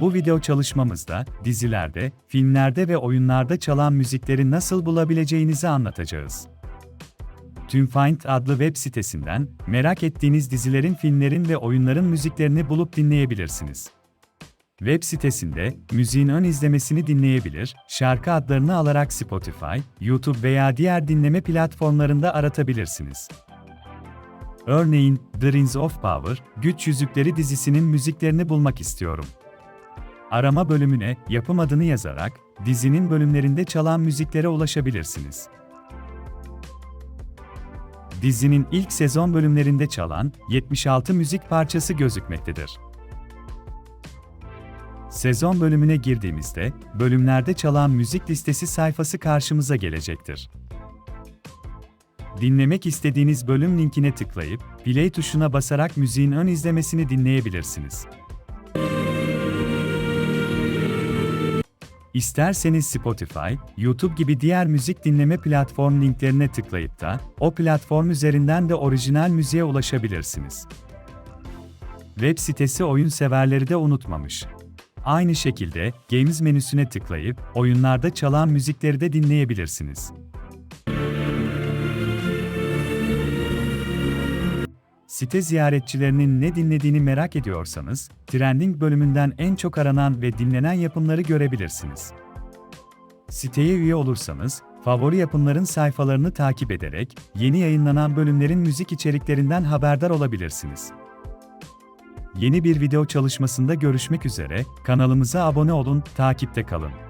Bu video çalışmamızda dizilerde, filmlerde ve oyunlarda çalan müzikleri nasıl bulabileceğinizi anlatacağız. TuneFind adlı web sitesinden merak ettiğiniz dizilerin, filmlerin ve oyunların müziklerini bulup dinleyebilirsiniz. Web sitesinde müziğin ön izlemesini dinleyebilir, şarkı adlarını alarak Spotify, YouTube veya diğer dinleme platformlarında aratabilirsiniz. Örneğin, The Rings of Power, Güç Yüzükleri dizisinin müziklerini bulmak istiyorum. Arama bölümüne yapım adını yazarak dizinin bölümlerinde çalan müziklere ulaşabilirsiniz. Dizinin ilk sezon bölümlerinde çalan 76 müzik parçası gözükmektedir. Sezon bölümüne girdiğimizde bölümlerde çalan müzik listesi sayfası karşımıza gelecektir. Dinlemek istediğiniz bölüm linkine tıklayıp play tuşuna basarak müziğin ön izlemesini dinleyebilirsiniz. İsterseniz Spotify, YouTube gibi diğer müzik dinleme platform linklerine tıklayıp da o platform üzerinden de orijinal müziğe ulaşabilirsiniz. Web sitesi oyun severleri de unutmamış. Aynı şekilde Games menüsüne tıklayıp oyunlarda çalan müzikleri de dinleyebilirsiniz. Site ziyaretçilerinin ne dinlediğini merak ediyorsanız, Trending bölümünden en çok aranan ve dinlenen yapımları görebilirsiniz. Siteye üye olursanız, favori yapımların sayfalarını takip ederek yeni yayınlanan bölümlerin müzik içeriklerinden haberdar olabilirsiniz. Yeni bir video çalışmasında görüşmek üzere, kanalımıza abone olun, takipte kalın.